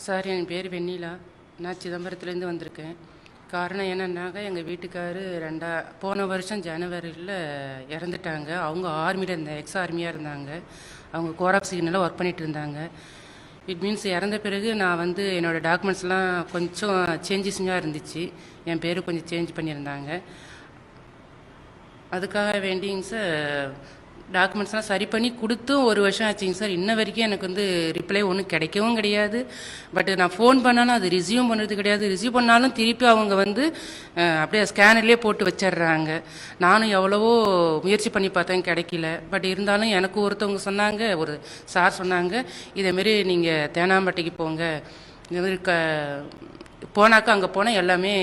Sir என் பேர் வெண்ணிலா. நான் சிதம்பரத்துலேருந்து வந்திருக்கேன். காரணம் என்னன்னாக்கா எங்கள் வீட்டுக்காரு ரெண்டா போன வருஷம் ஜனவரியில் இறந்துட்டாங்க. அவங்க ஆர்மியில் இருந்த எக்ஸ் ஆர்மியாக இருந்தாங்க. அவங்க கோராப் கோராக்சிகனில் ஒர்க் பண்ணிட்டு இருந்தாங்க. இட் மீன்ஸ் இறந்த பிறகு நான் வந்து என்னோடய டாக்குமெண்ட்ஸ்லாம் கொஞ்சம் சேஞ்சஸிங்காக இருந்துச்சு. என் பேர் கொஞ்சம் சேஞ்ச் பண்ணியிருந்தாங்க. அதுக்காக வேண்டிங்க சார் டாக்குமெண்ட்ஸ்லாம் சரி பண்ணி கொடுத்தும் ஒரு வருஷம் ஆச்சுங்க சார். இன்ன வரைக்கும் எனக்கு வந்து ரிப்ளை ஒன்றும் கிடைக்கவும் கிடையாது. பட் நான் ஃபோன் பண்ணாலும் அது ரிசீவ் பண்ணுறது கிடையாது. ரிசீவ் பண்ணாலும் திருப்பி அவங்க வந்து அப்படியே ஸ்கேனர்லேயே போட்டு வச்சிடுறாங்க. நானும் எவ்வளவோ முயற்சி பண்ணி பார்த்தேன் கிடைக்கல. பட் இருந்தாலும் எனக்கு ஒருத்தவங்க சொன்னாங்க ஒரு சார் சொன்னாங்க இதேமாரி நீங்கள் தேனாம்பட்டிக்கு போங்க. இந்த மாதிரி க போனாக்கா அங்கே போனால் எல்லாமே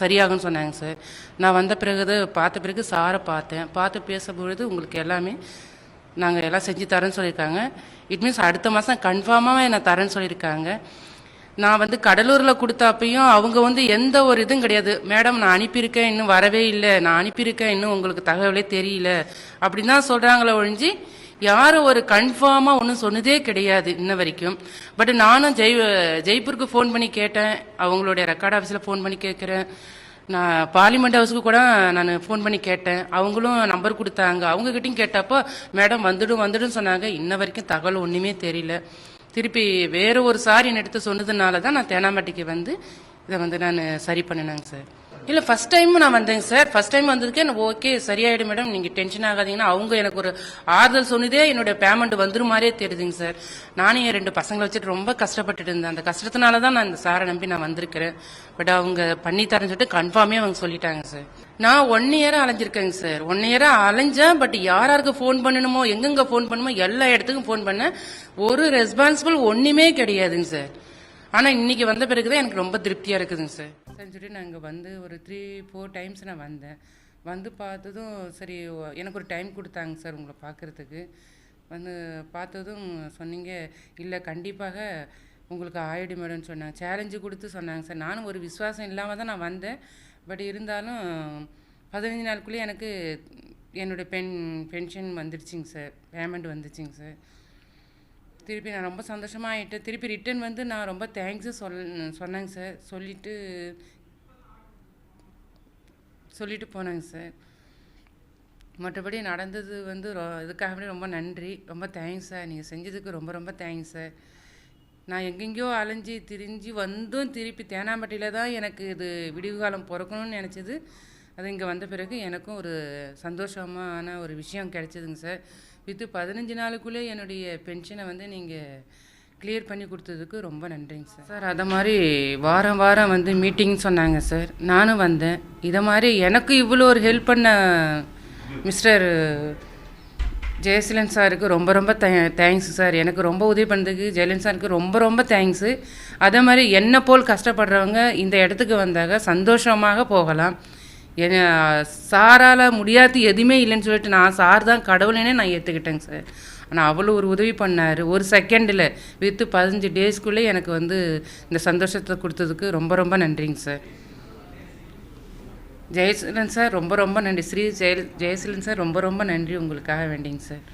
சரியாகும்னு சொன்னாங்க சார். நான் வந்த பிறகு பார்த்த பிறகு சாரை பார்த்தேன். பார்த்து பேசும்பொழுது உங்களுக்கு எல்லாமே நாங்கள் எல்லாம் செஞ்சு தரேன்னு சொல்லியிருக்காங்க. இட் மீன்ஸ் அடுத்த மாதம் கன்ஃபார்மாக என்னை தரேன்னு சொல்லியிருக்காங்க. நான் வந்து கடலூரில் கொடுத்தாப்பையும் அவங்க வந்து எந்த ஒரு இதுவும் கிடையாது. மேடம் நான் அனுப்பியிருக்கேன் இன்னும் வரவே இல்லை. நான் அனுப்பியிருக்கேன் இன்னும் உங்களுக்கு தகவலே தெரியல. அப்படின்னு தான் சொல்கிறாங்களே ஒழிஞ்சு யாரும் ஒரு கன்ஃபார்மாக ஒன்றும் சொன்னதே கிடையாது இன்ன வரைக்கும். பட் நானும் ஜெய் ஜெய்ப்பூருக்கு ஃபோன் பண்ணி கேட்டேன். அவங்களுடைய ரெக்கார்ட் ஆஃபீஸில் ஃபோன் பண்ணி கேட்குறேன். நான் பார்லிமெண்ட் ஹவுஸுக்கு கூட நான் ஃபோன் பண்ணி கேட்டேன். அவங்களும் நம்பர் கொடுத்தாங்க. அவங்ககிட்டயும் கேட்டப்போ மேடம் வந்துடும் வந்துடும் சொன்னாங்க. இன்ன வரைக்கும் தகவல் ஒன்றுமே தெரியல. திருப்பி வேற ஒரு சாரி என்ன எடுத்து சொன்னதுனால தான் நான் தேனாம்பட்டிக்கு வந்து இதை வந்து நான் சரி பண்ணினேங்க சார் இல்லை ஃபர்ஸ்ட் டைம் நான் வந்தேங்க சார். ஃபர்ஸ்ட் டைம் வந்ததுக்கே ஓகே சரியாயிடும் மேடம் நீங்கள் டென்ஷன் ஆகாதீங்கன்னா அவங்க எனக்கு ஒரு ஆறுதல் சொன்னதே என்னோட பேமெண்ட் வந்துரு மாதிரியே தெரியுதுங்க சார். நானும் என் ரெண்டு பசங்களை வச்சுட்டு ரொம்ப கஷ்டப்பட்டுட்டு இருந்தேன். அந்த கஷ்டத்தினால தான் நான் இந்த சாரை நம்பி நான் வந்திருக்கிறேன். பட் அவங்க பண்ணி தரேன்னு சொல்லிட்டு கன்ஃபார்மே அவங்க சொல்லிட்டாங்க சார். நான் ஒன் இயராக அலைஞ்சிருக்கேங்க சார். ஒன் இயராக அலைஞ்சேன் பட் யார் யாருக்கு ஃபோன் பண்ணணுமோ எங்கெங்க ஃபோன் பண்ணணுமோ எல்லா இடத்துக்கும் ஃபோன் பண்ணேன். ஒரு ரெஸ்பான்சிபிள் ஒன்றுமே கிடையாதுங்க சார். ஆனால் இன்னைக்கு வந்த பிறகு தான் எனக்கு ரொம்ப திருப்தியாக இருக்குதுங்க சார் செஞ்சுட்டு நான் இங்கே வந்து ஒரு த்ரீ ஃபோர் டைம்ஸ் நான் வந்தேன். வந்து பார்த்ததும் சரி எனக்கு ஒரு டைம் கொடுத்தாங்க சார் உங்களை பார்க்குறதுக்கு. வந்து பார்த்ததும் சொன்னீங்க இல்லை கண்டிப்பாக உங்களுக்கு ஆயிடு மேடம்னு சொன்னாங்க. சேலஞ்சு கொடுத்து சொன்னாங்க சார் நானும் ஒரு விசுவாசம் இல்லாமல் தான் நான் வந்தேன். பட் இருந்தாலும் பதினஞ்சு நாளுக்குள்ளேயே எனக்கு என்னுடைய பென் பென்ஷன் வந்துடுச்சிங்க சார் பேமெண்ட் வந்துச்சுங்க சார் திருப்பி நான் ரொம்ப சந்தோஷமாயிட்டு திருப்பி ரிட்டன் வந்து நான் ரொம்ப தேங்க்ஸு சொல் சொன்னேங்க சார் சொல்லிட்டு சொல்லிட்டு போனேங்க சார் மற்றபடி நடந்தது வந்து ரொ- இதுக்காகவே ரொம்ப நன்றி. ரொம்ப தேங்க்ஸ் சார் நீங்கள் செஞ்சதுக்கு ரொம்ப ரொம்ப தேங்க்ஸ் சார் நான் எங்கெங்கேயோ அலைஞ்சு திரிஞ்சு வந்தும் திருப்பி தேனாம்பட்டியில் தான் எனக்கு இது விடிவு காலம் பிறக்கணும்னு நினச்சது. அது இங்கே வந்த பிறகு எனக்கும் ஒரு சந்தோஷமான ஒரு விஷயம் கிடைச்சதுங்க சார். வித்து பதினஞ்சு நாளுக்குள்ளே என்னுடைய பென்ஷனை வந்து நீங்கள் கிளியர் பண்ணி கொடுத்ததுக்கு ரொம்ப நன்றிங்க சார். சார் அதை மாதிரி வாரம் வாரம் வந்து மீட்டிங் சொன்னாங்க சார். நானும் வந்தேன். இதை மாதிரி எனக்கு இவ்வளோ ஒரு ஹெல்ப் பண்ண மிஸ்டர் ஜெயசீலன் சாருக்கு ரொம்ப ரொம்ப தேங்க்ஸ் சார். எனக்கு ரொம்ப உதவி பண்ணதுக்கு ஜெயலலிதா சாருக்கு ரொம்ப ரொம்ப தேங்க்ஸு அதே மாதிரி என்னை போல் கஷ்டப்படுறவங்க இந்த இடத்துக்கு வந்தாக சந்தோஷமாக போகலாம். என் சாரால் முடியாது எதுவுமே இல்லைன்னு சொல்லிட்டு நான் சார் தான் கடவுளேனே நான் ஏற்றுக்கிட்டேங்க சார். ஆனால் அவ்வளோ ஒரு உதவி பண்ணார். ஒரு செகண்டில் வித்து பதினஞ்சு டேஸ்க்குள்ளே எனக்கு வந்து இந்த சந்தோஷத்தை கொடுத்ததுக்கு ரொம்ப ரொம்ப நன்றிங்க சார். ஜெயசீலன் சார் ரொம்ப ரொம்ப நன்றி. ஸ்ரீ ஜெய ஜெயசீலன் சார் ரொம்ப ரொம்ப நன்றி. உங்களுக்காக வேண்டிங்க சார்.